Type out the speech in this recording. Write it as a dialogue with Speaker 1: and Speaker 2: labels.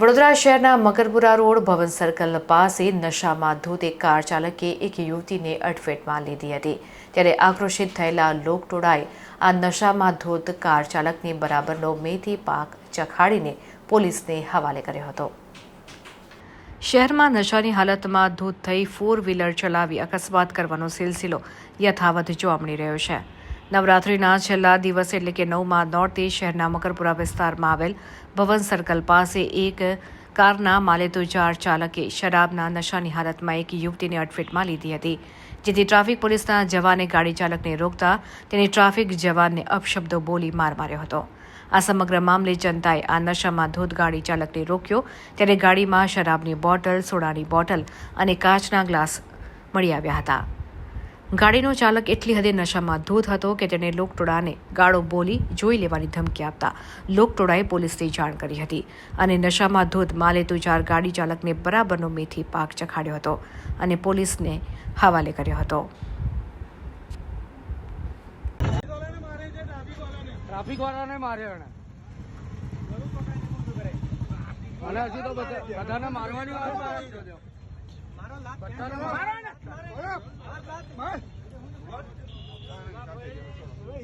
Speaker 1: વડોદરા શહેરના મકરપુરા રોડ ભવન સર્કલ પાસે નશામાં ધૂત એક કાર ચાલકે એક યુવતીને અડફેટમાં લીધી હતી. ત્યારે આક્રોશિત થયેલા લોકટોળાએ આ નશામાં ધૂત કાર ચાલકને બરાબરનો મેથી પાક ચખાડીને પોલીસને હવાલે કર્યો હતો. શહેરમાં નશાની હાલતમાં ધૂત થઈ ફોર વ્હીલર ચલાવી અકસ્માત કરવાનો સિલસિલો યથાવત જોવા મળી રહ્યો છે. નવરાત્રિના છેલ્લા દિવસ એટલે કે નવમાં નોર્તે શહેરના મકરપુરા વિસ્તારમાં આવેલ ભવન સર્કલ પાસે એક કારના માલેતુજાર ચાલકે શરાબના નશાની હાલતમાં એક યુવતીને અડફેટમાં લીધી હતી, જેથી ટ્રાફિક પોલીસના જવાને ગાડી ચાલકને રોકતા તેને ટ્રાફિક જવાનને અપશબ્દો બોલી માર માર્યો હતો. આ સમગ્ર મામલે જનતાએ આ નશામાં ધોધ ગાડી ચાલકને રોક્યો, ત્યારે ગાડીમાં શરાબની બોટલ, સોડાની બોટલ અને કાચના ગ્લાસ મળી આવ્યા હતા. ગાડીનો ચાલક એટલી હદે નશામાં ધૂત હતો કે તેણે લોકટોળાને ગાળો બોલી જોઈ લેવાની ધમકી આપતા લોકટોળાએ પોલીસને જાણ કરી હતી. અને નશામાં ધૂત માલેતુજાર ગાડી ચાલકને બરાબરનો મેથી પાક ચખાડ્યો હતો અને પોલીસને હવાલે કર્યો હતો.
Speaker 2: ટ્રાફિક વાળાને માર્યો એને અને હજી તો બધાને મારવાની વાત. બધાને માર-